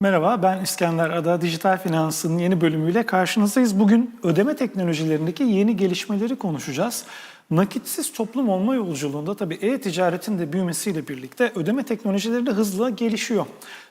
Merhaba, ben İskender Ada. Dijital Finans'ın yeni bölümüyle karşınızdayız. Bugün ödeme teknolojilerindeki yeni gelişmeleri konuşacağız. Nakitsiz toplum olma yolculuğunda tabii e-ticaretin de büyümesiyle birlikte ödeme teknolojileri de hızla gelişiyor.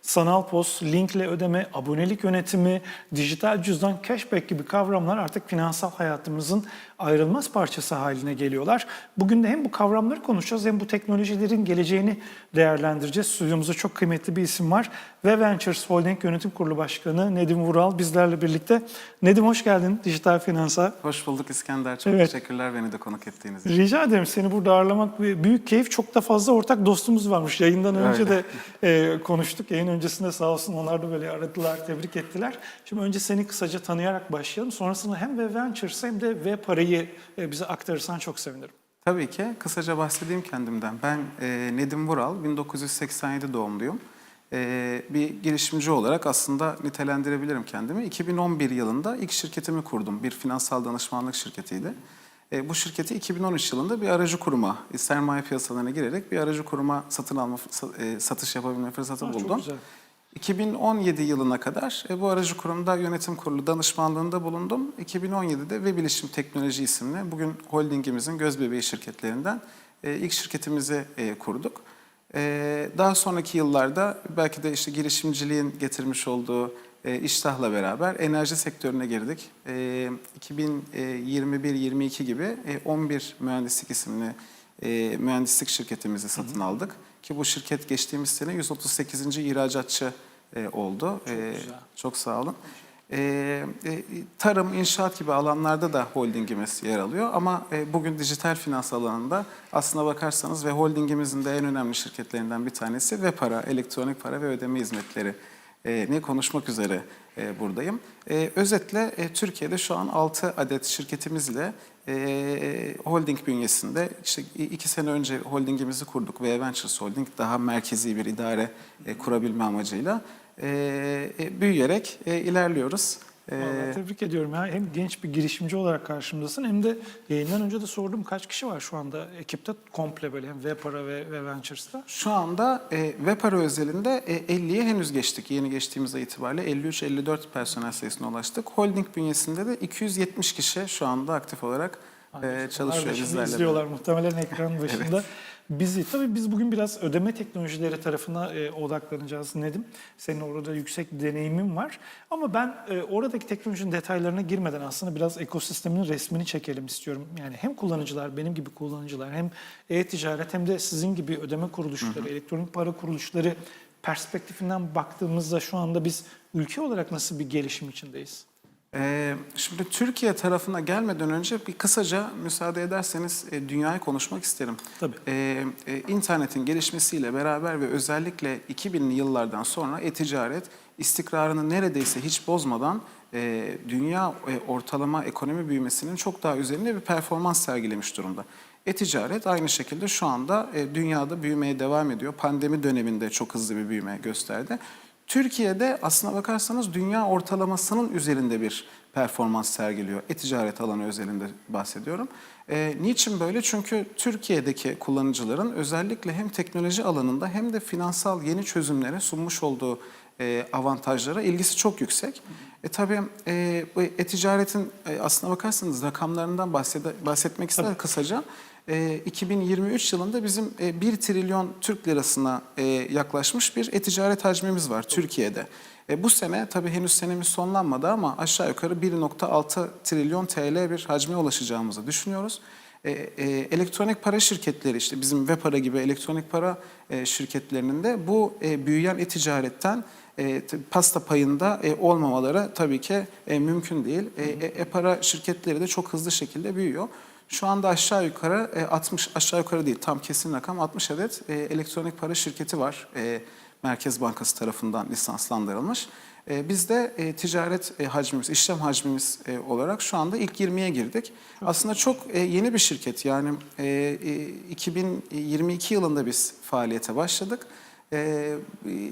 Sanal pos, linkle ödeme, abonelik yönetimi, dijital cüzdan, cashback gibi kavramlar artık finansal hayatımızın ayrılmaz parçası haline geliyorlar. Bugün de hem bu kavramları konuşacağız hem bu teknolojilerin geleceğini değerlendireceğiz. Stüdyomuzda çok kıymetli bir isim var. Ve Ventures Holding Yönetim Kurulu Başkanı Nedim Vural bizlerle birlikte. Nedim hoş geldin Dijital Finans'a. Hoş bulduk İskender. Çok Evet. teşekkürler beni de konuk ettiğiniz için. Rica ederim seni burada ağırlamak büyük keyif. Çok da fazla ortak dostumuz varmış. Yayından önce Öyle. de e, konuştuk. Yayın öncesinde sağ olsun onlar da böyle aradılar, tebrik ettiler. Şimdi önce seni kısaca tanıyarak başlayalım. Sonrasında hem Web Ventures hem de Web Parayı e, bize aktarırsan çok sevinirim. Tabii ki. Kısaca bahsedeyim kendimden. Ben e, Nedim Vural, 1987 doğumluyum. E, bir girişimci olarak aslında nitelendirebilirim kendimi. 2011 yılında ilk şirketimi kurdum. Bir finansal danışmanlık şirketiydi. E, bu şirketi 2013 yılında bir aracı kuruma, e, sermaye piyasalarına girerek bir aracı kuruma satın alma, e, satış yapabilme fırsatı çok buldum. güzel. 2017 yılına kadar e, bu aracı kurumda yönetim kurulu danışmanlığında bulundum. 2017'de Ve Bilişim Teknoloji isimli bugün holdingimizin gözbebeği şirketlerinden e, ilk şirketimizi e, kurduk. E, Daha sonraki yıllarda belki de işte girişimciliğin getirmiş olduğu e, iştahla beraber enerji sektörüne girdik. E, 2021-22 gibi e, 11 Mühendislik isimli e, mühendislik şirketimizi satın aldık. Ki bu şirket geçtiğimiz sene 138. ihracatçı e, oldu. Çok güzel. Çok sağ olun. E, e, tarım, inşaat gibi alanlarda da holdingimiz yer alıyor. Ama e, bugün dijital finans alanında aslına bakarsanız ve holdingimizin de en önemli şirketlerinden bir tanesi ve para, elektronik para ve ödeme hizmetleri e, ne konuşmak üzere e, buradayım. E, özetle e, Türkiye'de şu an 6 adet şirketimizle e, holding bünyesinde işte iki sene önce holdingimizi kurduk ve Ventures Holding daha merkezi bir idare e, kurabilme amacıyla e, e, büyüyerek e, ilerliyoruz. Vallahi tebrik ediyorum. Ya. Hem genç bir girişimci olarak karşımdasın hem de yayından önce de sordum kaç kişi var şu anda ekipte komple böyle hem Web Para ve, ve Ventures'ta. Şu anda e, web para özelinde e, 50'ye henüz geçtik. Yeni geçtiğimiz ay itibariyle 53-54 personel sayısına ulaştık. Holding bünyesinde de 270 kişi şu anda aktif olarak e, çalışıyor bizlerle. izliyorlar muhtemelen ekran başında. Bizi tabii biz bugün biraz ödeme teknolojileri tarafına e, odaklanacağız Nedim. Senin orada yüksek deneyimin var. Ama ben e, oradaki teknolojinin detaylarına girmeden aslında biraz ekosistemin resmini çekelim istiyorum. Yani hem kullanıcılar, benim gibi kullanıcılar hem e-ticaret hem de sizin gibi ödeme kuruluşları, elektronik para kuruluşları perspektifinden baktığımızda şu anda biz ülke olarak nasıl bir gelişim içindeyiz? Ee, şimdi Türkiye tarafına gelmeden önce bir kısaca müsaade ederseniz e, dünyayı konuşmak isterim. Tabii. Ee, e, internetin gelişmesiyle beraber ve özellikle 2000'li yıllardan sonra e-ticaret istikrarını neredeyse hiç bozmadan e, dünya e, ortalama ekonomi büyümesinin çok daha üzerinde bir performans sergilemiş durumda. E-ticaret aynı şekilde şu anda e, dünyada büyümeye devam ediyor. Pandemi döneminde çok hızlı bir büyüme gösterdi. Türkiye'de aslına bakarsanız dünya ortalamasının üzerinde bir performans sergiliyor. E-ticaret alanı özelinde bahsediyorum. Ee, niçin böyle? Çünkü Türkiye'deki kullanıcıların özellikle hem teknoloji alanında hem de finansal yeni çözümlere sunmuş olduğu e, avantajlara ilgisi çok yüksek. E tabii e, bu e-ticaretin e, aslına bakarsanız rakamlarından bahsede, bahsetmek ister kısaca. E, 2023 yılında bizim e, 1 trilyon Türk lirasına e, yaklaşmış bir e-ticaret hacmimiz var Türkiye'de. E, bu sene tabii henüz senemiz sonlanmadı ama aşağı yukarı 1.6 trilyon TL bir hacme ulaşacağımızı düşünüyoruz. E, elektronik para şirketleri işte bizim ve para gibi elektronik para şirketlerinin de bu büyüyen e-ticaretten e, pasta payında e, olmamaları tabii ki e, mümkün değil. E, e, e-para şirketleri de çok hızlı şekilde büyüyor. Şu anda aşağı yukarı e, 60 aşağı yukarı değil tam kesin rakam 60 adet e, elektronik para şirketi var. E, Merkez Bankası tarafından lisanslandırılmış. Biz de ticaret hacmimiz, işlem hacmimiz olarak şu anda ilk 20'ye girdik. Aslında çok yeni bir şirket yani e, e, 2022 yılında biz faaliyete başladık. E,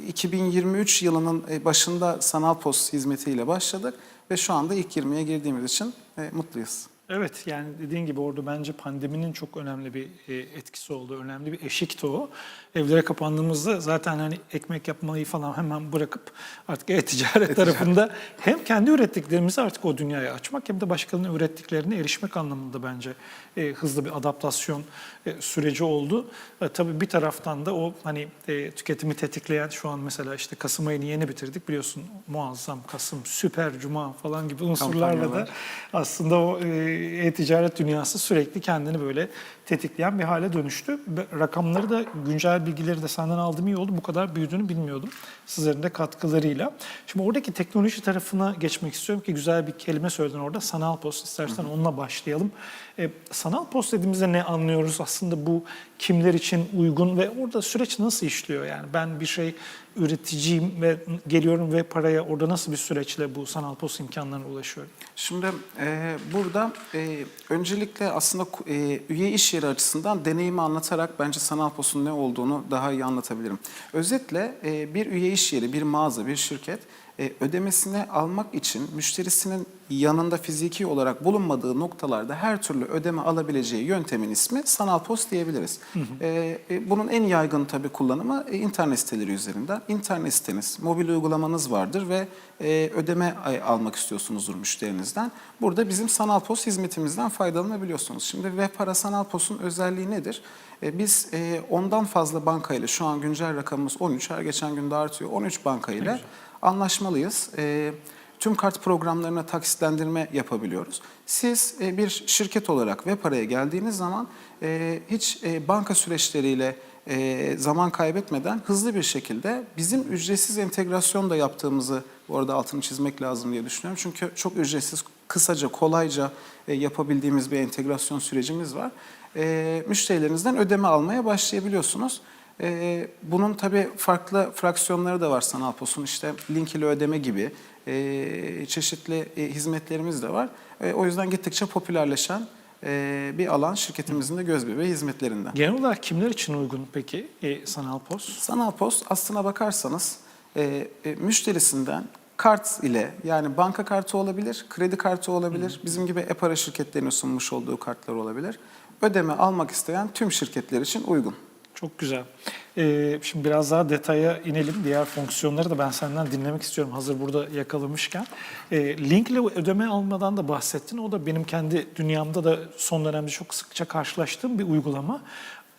2023 yılının e, başında sanal post hizmetiyle başladık ve şu anda ilk 20'ye girdiğimiz için e, mutluyuz. Evet yani dediğin gibi orada bence pandeminin çok önemli bir e, etkisi oldu. Önemli bir eşikti o. Evlere kapandığımızda zaten hani ekmek yapmayı falan hemen bırakıp artık e-ticaret tarafında hem kendi ürettiklerimizi artık o dünyaya açmak hem de başkalarının ürettiklerine erişmek anlamında bence e, hızlı bir adaptasyon e, süreci oldu. E, tabii bir taraftan da o hani e, tüketimi tetikleyen şu an mesela işte Kasım ayını yeni bitirdik biliyorsun muazzam Kasım, süper Cuma falan gibi unsurlarla da aslında o e, e-ticaret dünyası sürekli kendini böyle tetikleyen bir hale dönüştü. Rakamları da güncel bilgileri de senden aldığım iyi oldu. Bu kadar büyüdüğünü bilmiyordum sizlerin de katkılarıyla. Şimdi oradaki teknoloji tarafına geçmek istiyorum ki güzel bir kelime söyledin orada. Sanal post. İstersen onunla başlayalım. E, sanal post dediğimizde ne anlıyoruz? Aslında bu kimler için uygun ve orada süreç nasıl işliyor? Yani ben bir şey üreticiyim ve geliyorum ve paraya orada nasıl bir süreçle bu sanal post imkanlarına ulaşıyorum? Şimdi e, burada e, öncelikle aslında e, üye iş yeri açısından deneyimi anlatarak bence sanal postun ne olduğunu daha iyi anlatabilirim. Özetle e, bir üye iş yeri, bir mağaza, bir şirket e, ödemesini almak için müşterisinin yanında fiziki olarak bulunmadığı noktalarda her türlü ödeme alabileceği yöntemin ismi sanal post diyebiliriz. E, e, bunun en yaygın tabii kullanımı e, internet siteleri üzerinden. İnternet siteniz, mobil uygulamanız vardır ve e, ödeme ay- almak istiyorsunuzdur müşterinizden. Burada bizim sanal post hizmetimizden faydalanabiliyorsunuz. Şimdi web para sanal postun özelliği nedir? E, biz e, ondan fazla bankayla şu an güncel rakamımız 13 her geçen gün de artıyor. 13 bankayla anlaşmalıyız. E, tüm kart programlarına taksitlendirme yapabiliyoruz. Siz e, bir şirket olarak web paraya geldiğiniz zaman e, hiç e, banka süreçleriyle e, zaman kaybetmeden hızlı bir şekilde bizim ücretsiz entegrasyon da yaptığımızı bu arada altını çizmek lazım diye düşünüyorum. Çünkü çok ücretsiz, kısaca, kolayca e, yapabildiğimiz bir entegrasyon sürecimiz var. E, müşterilerinizden ödeme almaya başlayabiliyorsunuz. E, bunun tabii farklı fraksiyonları da var sanal postun. İşte link ile ödeme gibi e, çeşitli e, hizmetlerimiz de var. E, o yüzden gittikçe popülerleşen e, bir alan şirketimizin de göz bebeği hizmetlerinden. Genel olarak kimler için uygun peki e, sanal post? Sanal post aslına bakarsanız e, e, müşterisinden kart ile yani banka kartı olabilir, kredi kartı olabilir, bizim gibi e-para şirketlerinin sunmuş olduğu kartlar olabilir. Ödeme almak isteyen tüm şirketler için uygun. Çok güzel. Ee, şimdi biraz daha detaya inelim. Diğer fonksiyonları da ben senden dinlemek istiyorum hazır burada yakalamışken. Ee, link ile ödeme almadan da bahsettin. O da benim kendi dünyamda da son dönemde çok sıkça karşılaştığım bir uygulama.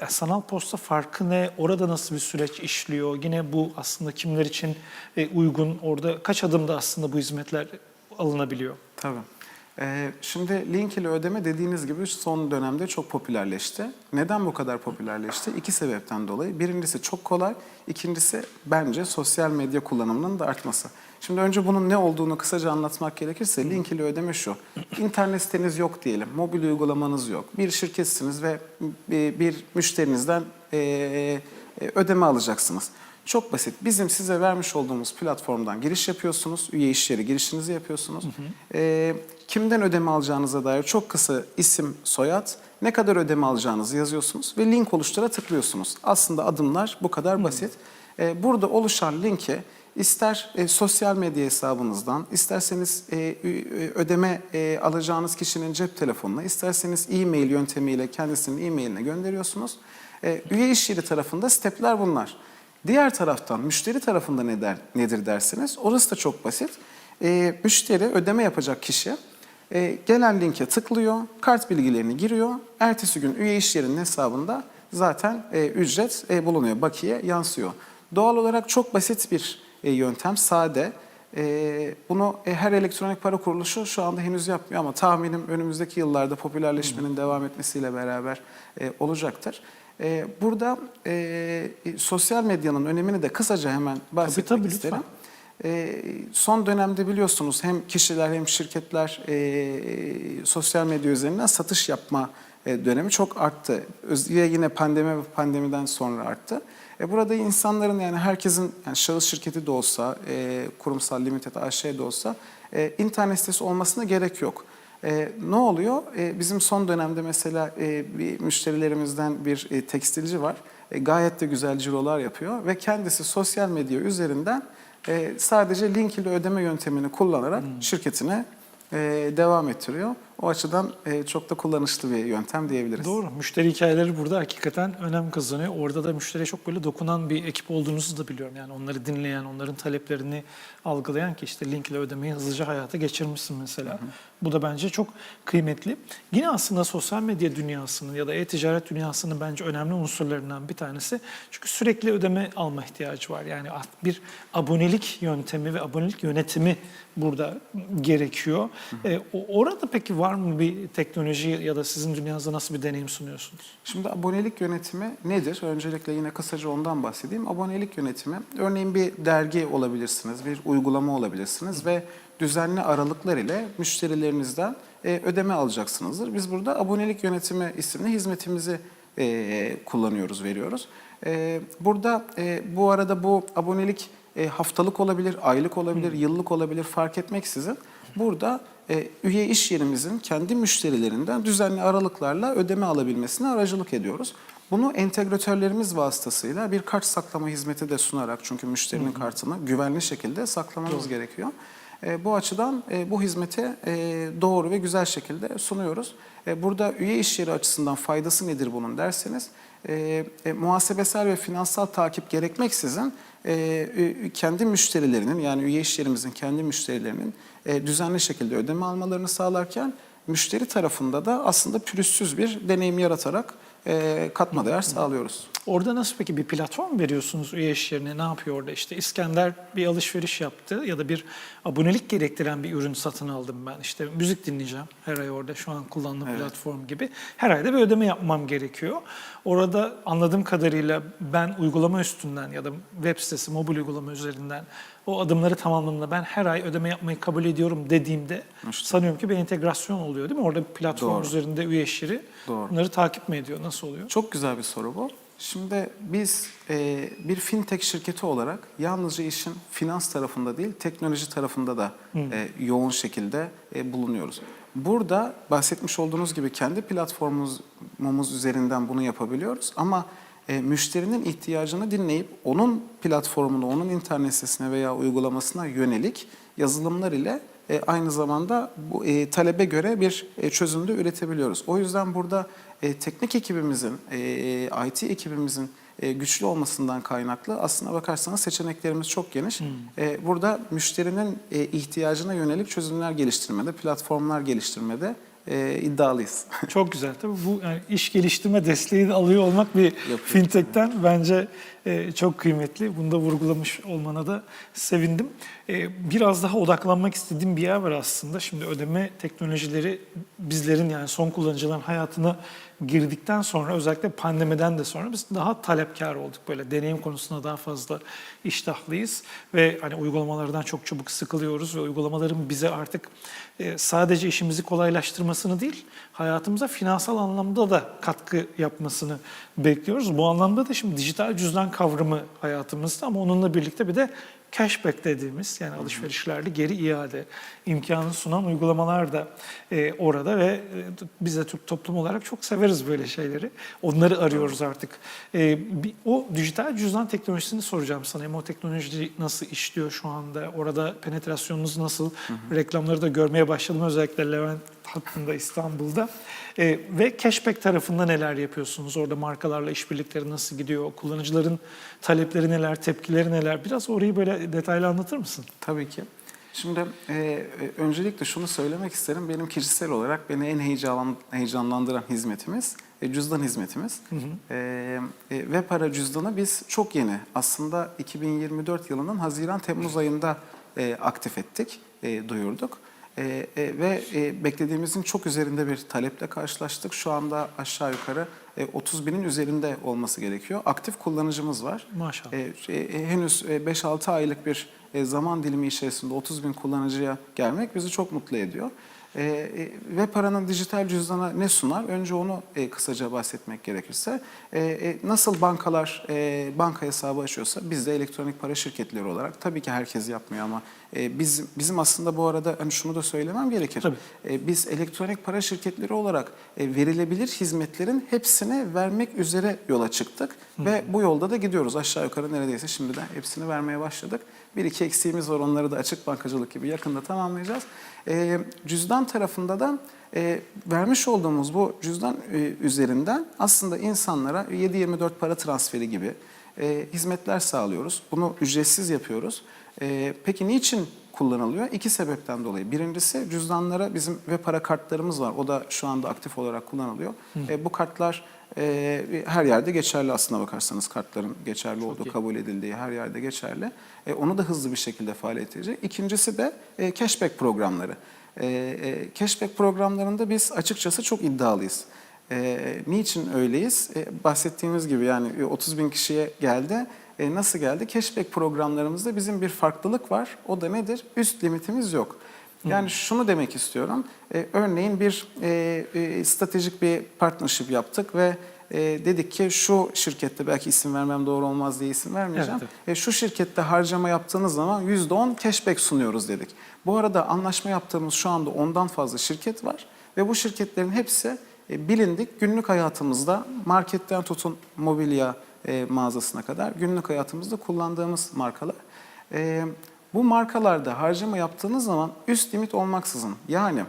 Sanal posta farkı ne? Orada nasıl bir süreç işliyor? Yine bu aslında kimler için e, uygun? Orada kaç adımda aslında bu hizmetler alınabiliyor? Tabii. Ee, şimdi link ile ödeme dediğiniz gibi son dönemde çok popülerleşti. Neden bu kadar popülerleşti? İki sebepten dolayı. Birincisi çok kolay, ikincisi bence sosyal medya kullanımının da artması. Şimdi önce bunun ne olduğunu kısaca anlatmak gerekirse link ile ödeme şu. İnternet siteniz yok diyelim, mobil uygulamanız yok. Bir şirketsiniz ve bir, müşterinizden e, e, ödeme alacaksınız. Çok basit. Bizim size vermiş olduğumuz platformdan giriş yapıyorsunuz. Üye iş yeri girişinizi yapıyorsunuz. Ee, kimden ödeme alacağınıza dair çok kısa isim, soyad, ne kadar ödeme alacağınızı yazıyorsunuz ve link oluştura tıklıyorsunuz. Aslında adımlar bu kadar basit. Ee, burada oluşan linki ister e, sosyal medya hesabınızdan, isterseniz e, ü- ödeme e, alacağınız kişinin cep telefonuna, isterseniz e-mail yöntemiyle kendisinin e-mailine gönderiyorsunuz. E, üye iş yeri tarafında stepler bunlar. Diğer taraftan müşteri tarafında ne der, nedir dersiniz? Orası da çok basit. Ee, müşteri ödeme yapacak kişi e, gelen linke tıklıyor, kart bilgilerini giriyor. Ertesi gün üye iş yerinin hesabında zaten e, ücret e, bulunuyor, bakiye yansıyor. Doğal olarak çok basit bir e, yöntem, sade. E, bunu e, her elektronik para kuruluşu şu anda henüz yapmıyor ama tahminim önümüzdeki yıllarda popülerleşmenin devam etmesiyle beraber e, olacaktır. E, burada e, sosyal medyanın önemini de kısaca hemen bahsetmek tabii, lütfen. isterim. E, son dönemde biliyorsunuz hem kişiler hem şirketler e, sosyal medya üzerinden satış yapma e, dönemi çok arttı. Öz- Ve yine pandemi ve pandemiden sonra arttı. E, burada insanların yani herkesin yani şahıs şirketi de olsa, e, kurumsal limited AŞ de olsa e, internet sitesi olmasına gerek yok. E, ne oluyor? E, bizim son dönemde mesela e, bir müşterilerimizden bir e, tekstilci var. E, gayet de güzel cirolar yapıyor ve kendisi sosyal medya üzerinden e, sadece link ile ödeme yöntemini kullanarak şirketine e, devam ettiriyor. O açıdan e, çok da kullanışlı bir yöntem diyebiliriz. Doğru. Müşteri hikayeleri burada hakikaten önem kazanıyor. Orada da müşteriye çok böyle dokunan bir ekip olduğunuzu da biliyorum. Yani onları dinleyen, onların taleplerini algılayan ki işte linkle ödemeyi hızlıca hayata geçirmişsin mesela. Bu da bence çok kıymetli. Yine aslında sosyal medya dünyasının ya da e-ticaret dünyasının bence önemli unsurlarından bir tanesi. Çünkü sürekli ödeme alma ihtiyacı var. Yani bir abonelik yöntemi ve abonelik yönetimi burada gerekiyor. E, orada peki var mı bir teknoloji ya da sizin dünyanızda nasıl bir deneyim sunuyorsunuz? Şimdi abonelik yönetimi nedir? Öncelikle yine kısaca ondan bahsedeyim. Abonelik yönetimi, örneğin bir dergi olabilirsiniz, bir uygulama olabilirsiniz ve düzenli aralıklar ile müşterilerinizden e, ödeme alacaksınızdır. Biz burada abonelik yönetimi isimli hizmetimizi e, kullanıyoruz, veriyoruz. E, burada e, bu arada bu abonelik e, haftalık olabilir, aylık olabilir, yıllık olabilir fark etmeksizin burada e, üye iş yerimizin kendi müşterilerinden düzenli aralıklarla ödeme alabilmesine aracılık ediyoruz. Bunu entegratörlerimiz vasıtasıyla bir kart saklama hizmeti de sunarak çünkü müşterinin kartını güvenli şekilde saklamamız gerekiyor. E, bu açıdan e, bu hizmeti e, doğru ve güzel şekilde sunuyoruz. Burada üye iş yeri açısından faydası nedir bunun derseniz muhasebesel ve finansal takip gerekmeksizin kendi müşterilerinin yani üye iş yerimizin kendi müşterilerinin düzenli şekilde ödeme almalarını sağlarken müşteri tarafında da aslında pürüzsüz bir deneyim yaratarak katma değer sağlıyoruz. Orada nasıl peki bir platform veriyorsunuz üye iş yerine? Ne yapıyor orada? İşte İskender bir alışveriş yaptı ya da bir abonelik gerektiren bir ürün satın aldım ben. İşte müzik dinleyeceğim her ay orada şu an kullandığım Evet. platform gibi. Her ayda bir ödeme yapmam gerekiyor. Orada anladığım kadarıyla ben uygulama üstünden ya da web sitesi, mobil uygulama üzerinden o adımları tamamladığımda ben her ay ödeme yapmayı kabul ediyorum dediğimde İşte. sanıyorum ki bir entegrasyon oluyor değil mi? Orada bir platform Doğru. üzerinde üye iş yeri Doğru. bunları takip mi ediyor? Nasıl oluyor? Çok güzel bir soru bu. Şimdi biz e, bir fintech şirketi olarak yalnızca işin finans tarafında değil, teknoloji tarafında da e, yoğun şekilde e, bulunuyoruz. Burada bahsetmiş olduğunuz gibi kendi platformumuz üzerinden bunu yapabiliyoruz ama e, müşterinin ihtiyacını dinleyip onun platformuna, onun internet sitesine veya uygulamasına yönelik yazılımlar ile e, aynı zamanda bu e, talebe göre bir e, çözüm de üretebiliyoruz. O yüzden burada e, teknik ekibimizin, e, IT ekibimizin e, güçlü olmasından kaynaklı aslına bakarsanız seçeneklerimiz çok geniş. E, burada müşterinin e, ihtiyacına yönelik çözümler geliştirmede, platformlar geliştirmede e, iddialıyız. Çok güzel. Tabii bu yani iş geliştirme desteğini alıyor olmak bir fintech'ten bence e, çok kıymetli. Bunu da vurgulamış olmana da sevindim. E, biraz daha odaklanmak istediğim bir yer var aslında. Şimdi ödeme teknolojileri bizlerin yani son kullanıcıların hayatına girdikten sonra özellikle pandemiden de sonra biz daha talepkar olduk. Böyle deneyim konusunda daha fazla iştahlıyız ve hani uygulamalardan çok çabuk sıkılıyoruz ve uygulamaların bize artık e, sadece işimizi kolaylaştırmasını değil, hayatımıza finansal anlamda da katkı yapmasını bekliyoruz. Bu anlamda da şimdi dijital cüzdan kavramı hayatımızda ama onunla birlikte bir de cashback dediğimiz yani alışverişlerde geri iade imkanı sunan uygulamalar da e, orada ve e, biz de Türk toplum olarak çok severiz böyle şeyleri. Onları arıyoruz artık. E, bir, o dijital cüzdan teknolojisini soracağım sana. Hem o teknoloji nasıl işliyor şu anda? Orada penetrasyonunuz nasıl? Reklamları da görmeye başladım özellikle Levent hattında İstanbul'da. E, ve cashback tarafında neler yapıyorsunuz? Orada markalarla işbirlikleri nasıl gidiyor? Kullanıcıların talepleri neler, tepkileri neler? Biraz orayı böyle detaylı anlatır mısın? Tabii ki. Şimdi e, e, öncelikle şunu söylemek isterim. Benim kişisel olarak beni en heyecan, heyecanlandıran hizmetimiz e, cüzdan hizmetimiz. E, e, ve para cüzdanı biz çok yeni aslında 2024 yılının Haziran-Temmuz ayında e, aktif ettik, e, duyurduk. E, e, ve e, beklediğimizin çok üzerinde bir taleple karşılaştık. Şu anda aşağı yukarı e, 30 binin üzerinde olması gerekiyor. Aktif kullanıcımız var. Maşallah. E, e, henüz e, 5-6 aylık bir e, zaman dilimi içerisinde 30 bin kullanıcıya gelmek bizi çok mutlu ediyor. E, e, ve paranın dijital cüzdana ne sunar? Önce onu e, kısaca bahsetmek gerekirse. E, e, nasıl bankalar e, banka hesabı açıyorsa biz de elektronik para şirketleri olarak tabii ki herkes yapmıyor ama e, biz bizim aslında bu arada hani şunu da söylemem gerekir. Tabii. E, biz elektronik para şirketleri olarak e, verilebilir hizmetlerin hepsini vermek üzere yola çıktık ve bu yolda da gidiyoruz. Aşağı yukarı neredeyse şimdiden hepsini vermeye başladık. Bir iki eksiğimiz var onları da açık bankacılık gibi yakında tamamlayacağız. E, cüzdan tarafında da e, vermiş olduğumuz bu cüzdan e, üzerinden aslında insanlara 7-24 para transferi gibi e, hizmetler sağlıyoruz. Bunu ücretsiz yapıyoruz. E, peki niçin kullanılıyor? İki sebepten dolayı. Birincisi cüzdanlara bizim ve para kartlarımız var. O da şu anda aktif olarak kullanılıyor. E, bu kartlar e, her yerde geçerli aslına bakarsanız kartların geçerli olduğu, iyi. kabul edildiği her yerde geçerli. E, onu da hızlı bir şekilde faaliyet edecek. İkincisi de e, cashback programları. E, e, cashback programlarında biz açıkçası çok iddialıyız. E, niçin öyleyiz? E, bahsettiğimiz gibi yani e, 30 bin kişiye geldi. E, nasıl geldi? Cashback programlarımızda bizim bir farklılık var. O da nedir? Üst limitimiz yok. Yani şunu demek istiyorum. E, örneğin bir e, e, stratejik bir partnership yaptık ve e, dedik ki şu şirkette belki isim vermem doğru olmaz diye isim vermeyeceğim. Evet, E, şu şirkette harcama yaptığınız zaman %10 cashback sunuyoruz dedik. Bu arada anlaşma yaptığımız şu anda ondan fazla şirket var ve bu şirketlerin hepsi e, bilindik günlük hayatımızda marketten tutun mobilya e, mağazasına kadar günlük hayatımızda kullandığımız markalar. E, bu markalarda harcama yaptığınız zaman üst limit olmaksızın yani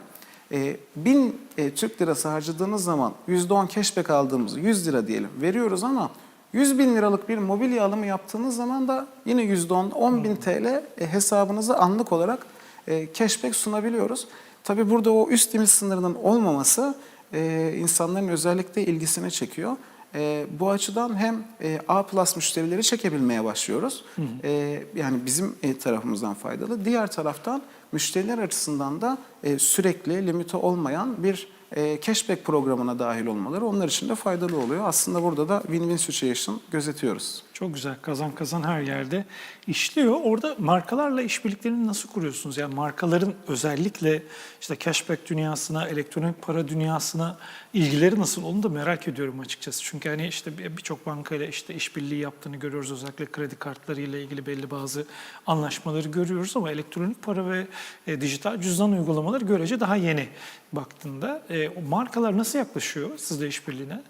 e, 1000 e, Türk lirası harcadığınız zaman %10 cashback aldığımız 100 lira diyelim veriyoruz ama 100 bin liralık bir mobilya alımı yaptığınız zaman da yine %10, 10 bin TL e, hesabınıza anlık olarak e, cashback sunabiliyoruz. Tabi burada o üst limit sınırının olmaması e, insanların özellikle ilgisini çekiyor. E, bu açıdan hem e, A plus müşterileri çekebilmeye başlıyoruz. E, yani bizim e, tarafımızdan faydalı. Diğer taraftan müşteriler açısından da e, sürekli limiti olmayan bir e, cashback programına dahil olmaları onlar için de faydalı oluyor. Aslında burada da win-win situation gözetiyoruz. Çok güzel. Kazan kazan her yerde işliyor. Orada markalarla işbirliklerini nasıl kuruyorsunuz? Yani markaların özellikle işte cashback dünyasına, elektronik para dünyasına ilgileri nasıl? Onu da merak ediyorum açıkçası. Çünkü hani işte bir- birçok bankayla işte işbirliği yaptığını görüyoruz. Özellikle kredi kartlarıyla ilgili belli bazı anlaşmaları görüyoruz ama elektronik para ve e, dijital cüzdan uygulamaları görece daha yeni baktığında. E, o markalar nasıl yaklaşıyor sizle işbirliğine?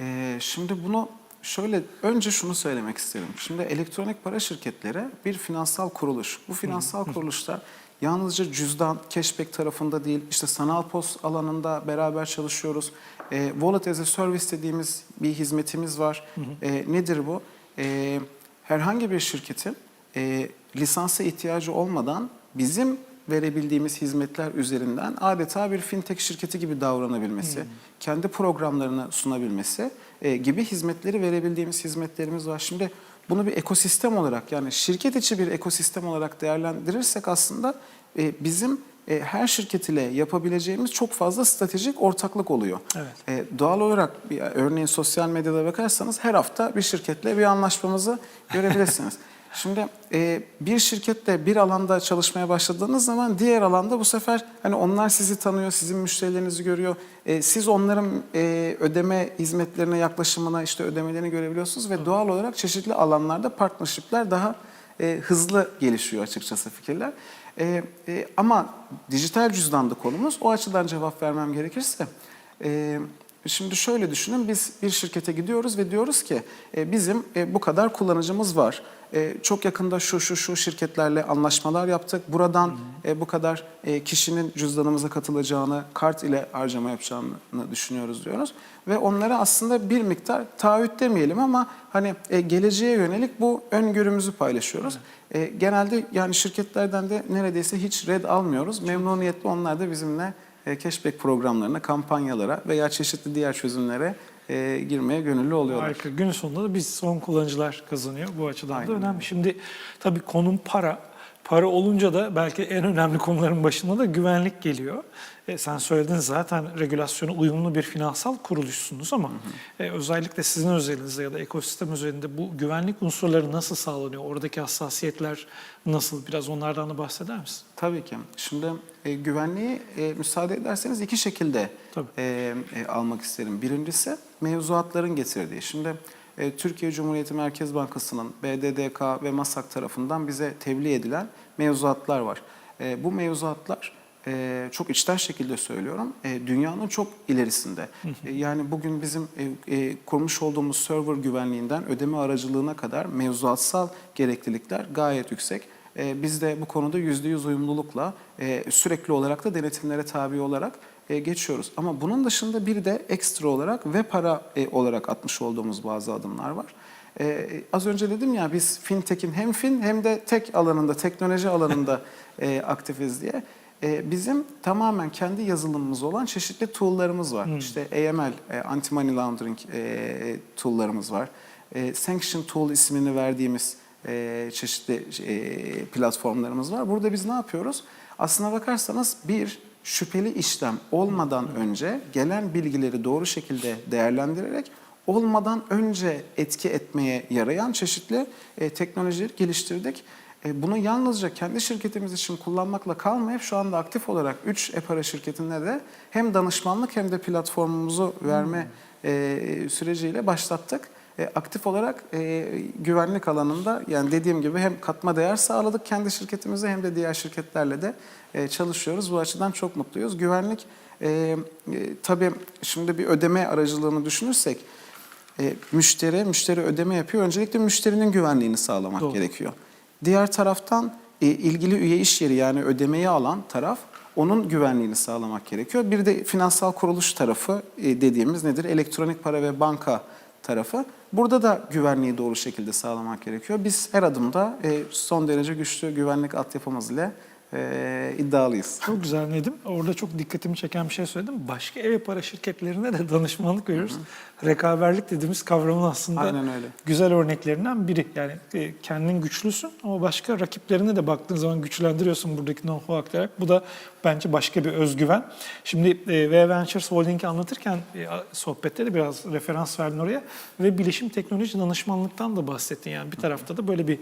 Ee, şimdi bunu şöyle önce şunu söylemek isterim. Şimdi elektronik para şirketleri bir finansal kuruluş. Bu finansal kuruluşlar yalnızca cüzdan, cashback tarafında değil, işte sanal pos alanında beraber çalışıyoruz. E, Wallet as a Service dediğimiz bir hizmetimiz var. E, nedir bu? E, herhangi bir şirketin e, lisansa ihtiyacı olmadan bizim verebildiğimiz hizmetler üzerinden adeta bir fintech şirketi gibi davranabilmesi, kendi programlarını sunabilmesi e, gibi hizmetleri verebildiğimiz hizmetlerimiz var. Şimdi bunu bir ekosistem olarak yani şirket içi bir ekosistem olarak değerlendirirsek aslında e, bizim e, her şirket ile yapabileceğimiz çok fazla stratejik ortaklık oluyor. Evet. E, doğal olarak bir, örneğin sosyal medyada bakarsanız her hafta bir şirketle bir anlaşmamızı görebilirsiniz. Şimdi e, bir şirkette bir alanda çalışmaya başladığınız zaman diğer alanda bu sefer hani onlar sizi tanıyor, sizin müşterilerinizi görüyor. E, siz onların e, ödeme hizmetlerine yaklaşımına işte ödemelerini görebiliyorsunuz ve doğal olarak çeşitli alanlarda partnershipler daha e, hızlı gelişiyor açıkçası fikirler. E, e, ama dijital cüzdanda konumuz o açıdan cevap vermem gerekirse. E, Şimdi şöyle düşünün, biz bir şirkete gidiyoruz ve diyoruz ki e, bizim e, bu kadar kullanıcımız var. E, çok yakında şu şu şu şirketlerle anlaşmalar yaptık. Buradan bu kadar kişinin cüzdanımıza katılacağını, kart ile harcama yapacağını düşünüyoruz diyoruz. Ve onlara aslında bir miktar taahhüt demeyelim ama hani geleceğe yönelik bu öngörümüzü paylaşıyoruz. Genelde yani şirketlerden de neredeyse hiç red almıyoruz. Memnuniyetle onlar da bizimle cashback programlarına, kampanyalara veya çeşitli diğer çözümlere e, girmeye gönüllü oluyorlar. Harika. Günün sonunda da biz son kullanıcılar kazanıyor. Bu açıdan da Aynen önemli. Şimdi tabii konum para. Para olunca da belki en önemli konuların başında da güvenlik geliyor. E, sen söyledin zaten regülasyona uyumlu bir finansal kuruluşsunuz ama e, özellikle sizin özelinizde ya da ekosistem üzerinde bu güvenlik unsurları nasıl sağlanıyor? Oradaki hassasiyetler nasıl? Biraz onlardan da bahseder misin? Tabii ki. Şimdi e, güvenliği e, müsaade ederseniz iki şekilde Tabii. e, e, almak isterim. Birincisi mevzuatların getirdiği. Şimdi Türkiye Cumhuriyeti Merkez Bankası'nın BDDK ve MASAK tarafından bize tebliğ edilen mevzuatlar var. E, bu mevzuatlar e, çok içten şekilde söylüyorum. e, dünyanın çok ilerisinde. E, yani bugün bizim e, e, kurmuş olduğumuz server güvenliğinden ödeme aracılığına kadar mevzuatsal gereklilikler gayet yüksek. E, biz de bu konuda %100 uyumlulukla e, sürekli olarak da denetimlere tabi olarak e, geçiyoruz. Ama bunun dışında bir de ekstra olarak ve para e, olarak atmış olduğumuz bazı adımlar var. Ee, az önce dedim ya biz fintech'in hem fin hem de tek alanında, teknoloji alanında e, aktifiz diye. E, bizim tamamen kendi yazılımımız olan çeşitli tool'larımız var. İşte AML, e, Anti-Money Laundering e, tool'larımız var. E, Sanction Tool ismini verdiğimiz e, çeşitli e, platformlarımız var. Burada biz ne yapıyoruz? Aslına bakarsanız bir şüpheli işlem olmadan önce gelen bilgileri doğru şekilde değerlendirerek olmadan önce etki etmeye yarayan çeşitli e, teknolojileri geliştirdik. E, bunu yalnızca kendi şirketimiz için kullanmakla kalmayıp şu anda aktif olarak 3 e-para şirketinde de hem danışmanlık hem de platformumuzu verme e, süreciyle başlattık. E, aktif olarak e, güvenlik alanında yani dediğim gibi hem katma değer sağladık kendi şirketimize hem de diğer şirketlerle de e, çalışıyoruz. Bu açıdan çok mutluyuz. Güvenlik e, e, tabii şimdi bir ödeme aracılığını düşünürsek e, müşteri, müşteri ödeme yapıyor. Öncelikle müşterinin güvenliğini sağlamak Doğru. gerekiyor. Diğer taraftan e, ilgili üye iş yeri yani ödemeyi alan taraf onun güvenliğini sağlamak gerekiyor. Bir de finansal kuruluş tarafı e, dediğimiz nedir? Elektronik para ve banka tarafı. Burada da güvenliği doğru şekilde sağlamak gerekiyor. Biz her adımda e, son derece güçlü güvenlik altyapımız ile e, iddialıyız. Çok güzel Nedim. Orada çok dikkatimi çeken bir şey söyledim. Başka ev para şirketlerine de danışmanlık veriyoruz. Rekaberlik dediğimiz kavramın aslında Aynen öyle. güzel örneklerinden biri. Yani e, kendin güçlüsün ama başka rakiplerine de baktığın zaman güçlendiriyorsun buradaki know-how aktararak. Bu da bence başka bir özgüven. Şimdi e, V Ventures Holding'i anlatırken e, sohbette de biraz referans verdin oraya ve bilişim teknoloji danışmanlıktan da bahsettin. Yani bir tarafta da böyle bir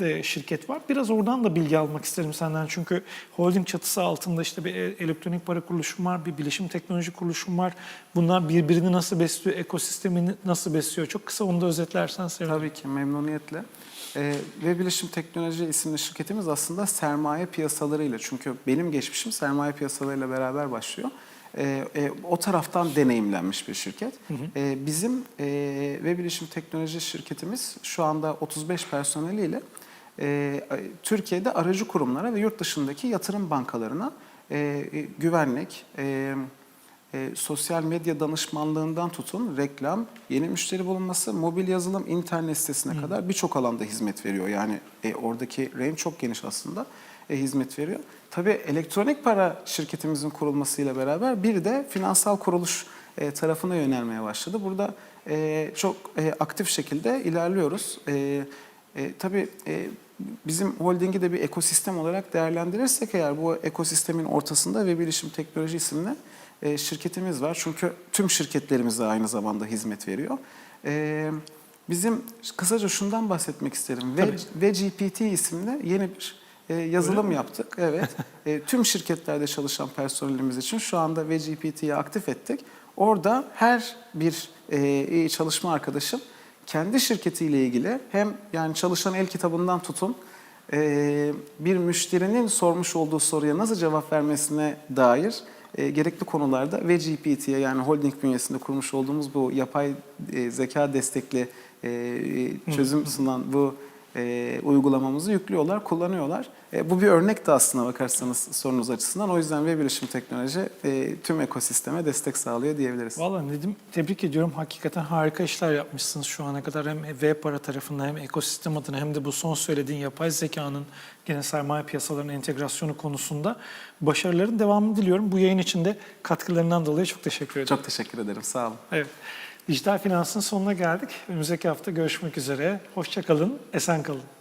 e, şirket var. Biraz oradan da bilgi almak isterim senden. Çünkü holding çatısı altında işte bir e- elektronik para kuruluşum var, bir bilişim teknoloji kuruluşum var. Bunlar birbirini nasıl besliyor, ekosistemini nasıl besliyor? Çok kısa onu da özetlersen sevinirim. Tabii ki memnuniyetle. Ee, ve Bilişim Teknoloji isimli şirketimiz aslında sermaye piyasalarıyla çünkü benim geçmişim sermaye piyasalarıyla beraber başlıyor. Ee, e, o taraftan deneyimlenmiş bir şirket. Ee, bizim e, ve Bilişim Teknoloji şirketimiz şu anda 35 personeliyle e, Türkiye'de aracı kurumlara ve yurt dışındaki yatırım bankalarına e, e, güvenlik, e, e, sosyal medya danışmanlığından tutun, reklam, yeni müşteri bulunması, mobil yazılım, internet sitesine kadar birçok alanda hizmet veriyor. Yani e, oradaki range çok geniş aslında e, hizmet veriyor. Tabii elektronik para şirketimizin kurulmasıyla beraber bir de finansal kuruluş e, tarafına yönelmeye başladı. Burada e, çok e, aktif şekilde ilerliyoruz. E, e, tabii e, bizim holdingi de bir ekosistem olarak değerlendirirsek eğer bu ekosistemin ortasında ve bilişim teknoloji isimli e, şirketimiz var. Çünkü tüm şirketlerimize aynı zamanda hizmet veriyor. E, bizim kısaca şundan bahsetmek isterim. Ve, ve GPT isimli yeni bir e, yazılım yaptık. Evet. E, tüm şirketlerde çalışan personelimiz için şu anda VGPT'yi aktif ettik. Orada her bir e, çalışma arkadaşım kendi şirketiyle ilgili hem yani çalışan el kitabından tutun e, bir müşterinin sormuş olduğu soruya nasıl cevap vermesine dair e, gerekli konularda ve GPT'ye yani holding bünyesinde kurmuş olduğumuz bu yapay e, zeka destekli çözüm sunan bu e, uygulamamızı yüklüyorlar, kullanıyorlar. E, bu bir örnek de aslına bakarsanız sorunuz açısından. O yüzden web bilişim teknoloji e, tüm ekosisteme destek sağlıyor diyebiliriz. Vallahi Nedim tebrik ediyorum. Hakikaten harika işler yapmışsınız şu ana kadar. Hem web para tarafında hem ekosistem adına hem de bu son söylediğin yapay zekanın gene sermaye piyasalarının entegrasyonu konusunda başarıların devamını diliyorum. Bu yayın için de katkılarından dolayı çok teşekkür ederim. Çok teşekkür ederim. Sağ olun. Evet. Dijital Finans'ın sonuna geldik. Önümüzdeki hafta görüşmek üzere. Hoşça kalın, esen kalın.